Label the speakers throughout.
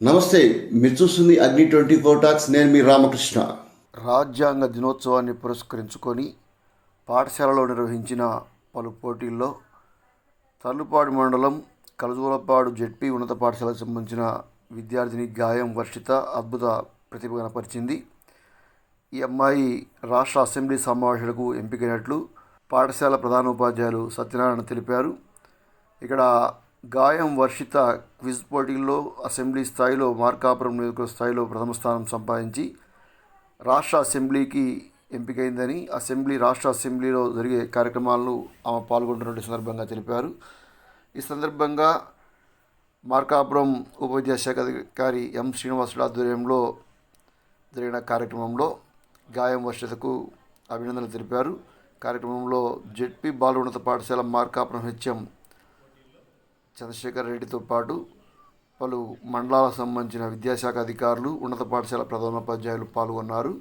Speaker 1: నమస్తే మీరు చూస్తుంది అగ్ని ట్వంటీ ఫోర్ టాక్స్ నేను మీ రామకృష్ణ. రాజ్యాంగ దినోత్సవాన్ని పురస్కరించుకొని పాఠశాలలో నిర్వహించిన పలు పోటీల్లో తల్లుపాడు మండలం కలజూలపాడు జెడ్పీ ఉన్నత పాఠశాలకు సంబంధించిన విద్యార్థిని గాయం వర్షిత అద్భుత ప్రతిభ కనపరిచింది. ఈ అమ్మాయి రాష్ట్ర అసెంబ్లీ సమావేశాలకు ఎంపికైనట్లు పాఠశాల ప్రధానోపాధ్యాయులు సత్యనారాయణ తెలిపారు. ఇక్కడ గాయం వర్షిత క్విజ్ పోటీల్లో అసెంబ్లీ స్థాయిలో మార్కాపురం నియోజకవర్గ స్థాయిలో ప్రథమ స్థానం సంపాదించి రాష్ట్ర అసెంబ్లీకి ఎంపికైందని అసెంబ్లీ రాష్ట్ర అసెంబ్లీలో జరిగే కార్యక్రమాలను ఆమె పాల్గొంటున్నటువంటి సందర్భంగా తెలిపారు. ఈ సందర్భంగా మార్కాపురం ఉపాధ్యాయ శాఖ అధికారి ఎం. శ్రీనివాసుడు ఆధ్వర్యంలో జరిగిన కార్యక్రమంలో గాయం వర్షతకు అభినందనలు తెలిపారు. కార్యక్రమంలో జెడ్పీ బాలున్నత పాఠశాల మార్కాపురం హెచ్ఎం చంద్రశేఖర్ రెడ్డితో పాటు పలు మండలాలకు సంబంధించిన విద్యాశాఖ అధికారులు ఉన్నత పాఠశాల ప్రధానోపాధ్యాయులు పాల్గొన్నారు.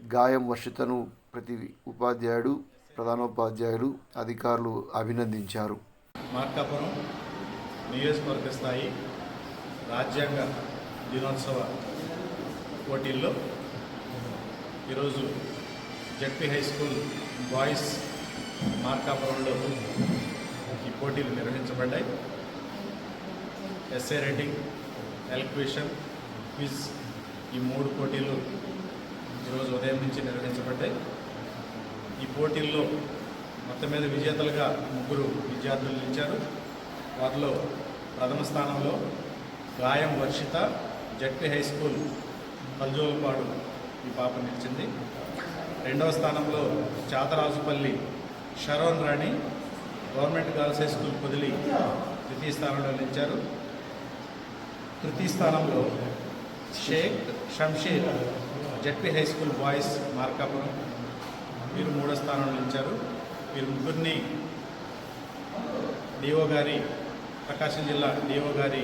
Speaker 1: గాయం వర్షితను ప్రతి ఉపాధ్యాయుడు ప్రధానోపాధ్యాయులు అధికారులు అభినందించారు.
Speaker 2: మార్కాపురం నియోజకవర్గ స్థాయి రాజ్యాంగ దినోత్సవ పోటీల్లో ఈరోజు జడ్పీ హై స్కూల్ బాయ్స్ మార్కాపురంలో ఈ పోటీలు నిర్వహించబడ్డాయి. ఎస్ఏ రైటింగ్ ఎలక్విషన్ క్విజ్ ఈ మూడు పోటీలు ఈరోజు ఉదయం నుంచి నిర్వహించబడ్డాయి. ఈ పోటీల్లో మొత్తం మీద విజేతలుగా ముగ్గురు విద్యార్థులు నిలిచారు. వారిలో ప్రథమ స్థానంలో గాయం వర్షిత జట్టి హై స్కూల్ కల్జోలపాడు ఈ పాప నిలిచింది. రెండవ స్థానంలో Chatarajupalli Sharon Rani government girls high school Kudili ద్వితీయ స్థానంలో నిలిచారు. తృతీయ స్థానంలో Sheikh Shamsheer ZP high school boys Markapuram. వీరు మూడో స్థానంలో నిలిచారు. వీరు ముగ్గురిని డిఓ గారి ప్రకాశం జిల్లా డిఓ గారి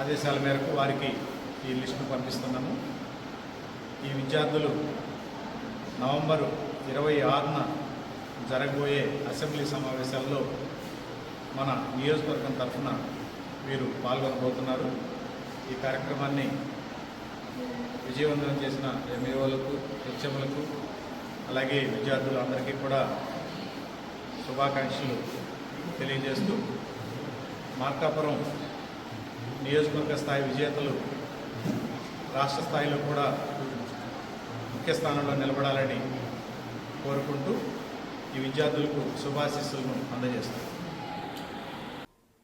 Speaker 2: ఆదేశాల మేరకు వారికి ఈ లిస్టును పంపిస్తున్నాము. ఈ విద్యార్థులు నవంబరు ఇరవై ఆరున జరగబోయే అసెంబ్లీ సమావేశాల్లో మన నియోజకవర్గం తరఫున వీరు పాల్గొనబోతున్నారు. ఈ కార్యక్రమాన్ని విజయవంతం చేసిన ఎంఈఓలకు హెచ్ఎంలకు అలాగే విద్యార్థులు అందరికీ కూడా శుభాకాంక్షలు తెలియజేస్తూ మార్కాపురం నియోజకవర్గ స్థాయి విజేతలు రాష్ట్ర స్థాయిలో కూడా ముఖ్య స్థానంలో నిలబడాలని కోరుకుంటూ ఈ విద్యార్థులకు శుభాశీస్సులను అందజేస్తారు